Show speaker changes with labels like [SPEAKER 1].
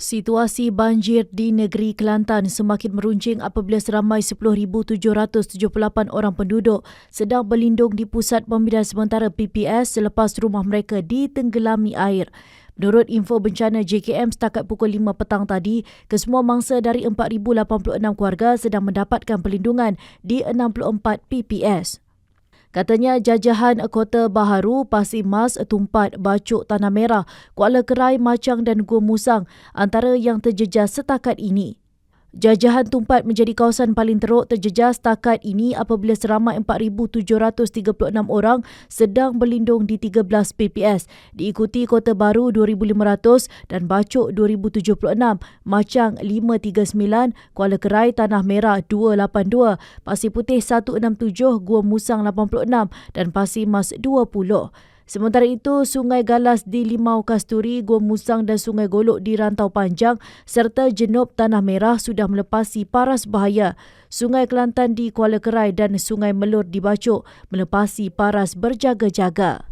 [SPEAKER 1] Situasi banjir di negeri Kelantan semakin meruncing apabila seramai 10,778 orang penduduk sedang berlindung di Pusat Pembinaan Sementara PPS selepas rumah mereka ditenggelami air. Menurut info bencana JKM setakat pukul 5 petang tadi, kesemua mangsa dari 4,086 keluarga sedang mendapatkan perlindungan di 64 PPS. Katanya jajahan Kota Baharu, Pasir Mas, Tumpat, Bacuk, Tanah Merah, Kuala Kerai, Macang dan Gua Musang antara yang terjejas setakat ini. Jajahan Tumpat menjadi kawasan paling teruk terjejas setakat ini apabila seramai 4,736 orang sedang berlindung di 13 PPS. Diikuti Kota Baru 2,500 dan Bacok 2,076, Macang 539, Kuala Kerai Tanah Merah 282, Pasir Putih 167, Gua Musang 86 dan Pasir Mas 20. Sementara itu, Sungai Galas di Limau Kasturi, Gua Musang dan Sungai Golok di Rantau Panjang serta Jenub Tanah Merah sudah melepasi paras bahaya. Sungai Kelantan di Kuala Kerai dan Sungai Melur di Bacok melepasi paras berjaga-jaga.